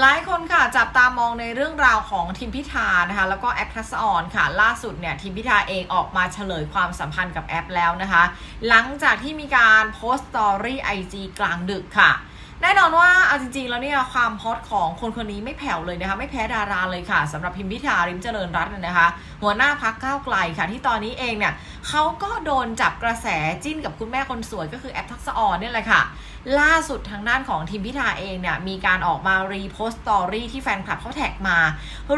หลายคนค่ะจับตามองในเรื่องราวของทีมพิธานะคะแล้วก็แอปทัสออนค่ะล่าสุดเนี่ยทีมพิธาเองออกมาเฉลยความสัมพันธ์กับแอปแล้วนะคะ หลังจากที่มีการโพสต์สตอรี่ไอจีกลางดึกค่ะ แน่นอนว่าเอาจริงๆ แล้วเนี่ยความฮอตของคนคนนี้ไม่แผ่วเลยนะคะไม่แพ้ดาราเลยค่ะสำหรับพิมพิธาริมเจริญรัตน์เนี่ยนะคะ หัวหน้าพักก้าวไกลค่ะที่ตอนนี้เองเนี่ย เขาก็โดนจับกระแสจิ้นกับคุณแม่คนสวยก็คือแอปทักษออนเนี่ยแหละค่ะ ล่าสุดทางด้านของทีมพิธาเองเนี่ยมีการออกมารีโพสต์สตอรี่ที่แฟนคลับเขาแท็กมา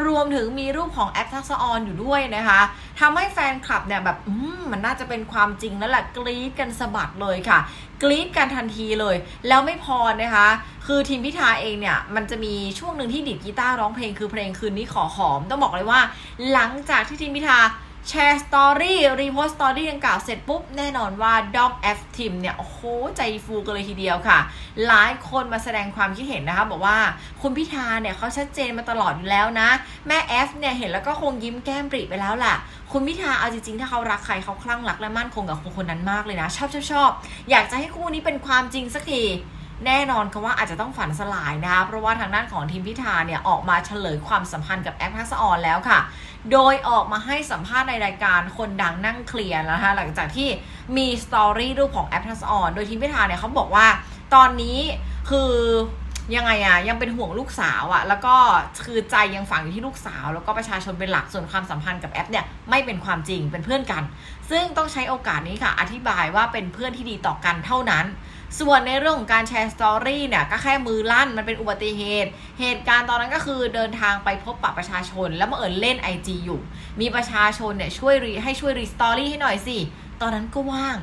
รวมถึงมีรูปของแอปทักษออนอยู่ด้วยนะคะทำให้แฟนคลับเนี่ยแบบมมันน่าจะเป็นความจริงแล้วแหละกรี๊ดกันสะบัดเลยค่ะ กรี๊ดกันทันทีเลย แล้วไม่พอนะคะ คือทีมพิธาเองเนี่ยมันจะมีช่วงหนึ่งที่ดีดกีตาร์ร้องเพลงคือเพลงคืนนี้ขอหอม ต้องบอกเลยว่า หลังจากที่ทีมพิธา แชร์สตอรี่รีโพสต์สตอรี่ดังกล่าวเสร็จปุ๊บ แน่นอนว่าดอมแอฟทีมเนี่ย โอ้โห ใจฟูกันเลยทีเดียวค่ะ หลายคนมาแสดงความคิดเห็นนะคะ บอกว่าคุณพิธาเนี่ยเขาชัดเจนมาตลอดอยู่แล้วนะ แม่แอฟเนี่ย เห็นแล้วก็คงยิ้มแก้มปริไปแล้วแหละคุณพิธาเอาจริงๆ ถ้าเขารักใครเขาคลั่งรักและมั่นคงกับคนคนนั้นมากเลยนะ ชอบชอบชอบอยากจะให้คู่นี้เป็นความจริงสักที แน่นอนค่ะว่าอาจจะต้องฝันสลายนะคะเพราะว่าทางด้านของทีมพิธาเนี่ยออกมาเฉลยความสัมพันธ์กับแอปทักษออนแล้วค่ะ โดยออกมาให้สัมภาษณ์ในรายการคนดังนั่งเคลียร์นะคะหลังจากที่มีสตอรี่รูปของแอปทักษออนโดยทีมพิธาเนี่ยเขาบอกว่าตอนนี้คือยังไงอะยังเป็นห่วงลูกสาวอะแล้วก็คือใจยังฝังอยู่ที่ลูกสาว แล้วก็ประชาชนเป็นหลักส่วนความสัมพันธ์กับแอปเนี่ยไม่เป็นความจริงเป็นเพื่อนกัน ซึ่งต้องใช้โอกาสนี้ค่ะ อธิบายว่าเป็นเพื่อนที่ดีต่อกันเท่านั้น ส่วนในเรื่องของการแชร์สตอรี่เนี่ยก็แค่มือลั่นมันเป็นอุบัติเหตุ เหตุการณ์ตอนนั้นก็คือเดินทางไปพบปะประชาชน แล้วมาเอิญเล่น IG อยู่ มีประชาชนเนี่ยช่วยรีให้ช่วยรีสตอรี่ให้หน่อยสิ ตอนนั้นก็ว่าง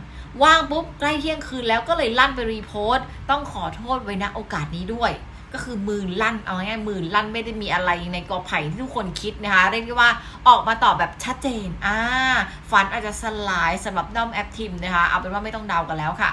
ว่างปุ๊บใกล้เที่ยงคืนแล้วก็เลยลั่นไปรีโพสต์ ต้องขอโทษไว้ณโอกาสนี้ด้วย ก็คือมือลั่นเอาง่ายๆมือลั่นไม่ได้มีอะไรในกอไผ่ที่ทุกคนคิดนะคะเรียกได้ว่าออกมาตอบแบบชัดเจนอ่าฝันอาจจะสลายสำหรับด้อมแอปทีมนะคะเอาเป็นว่าไม่ต้องเดากันแล้วค่ะ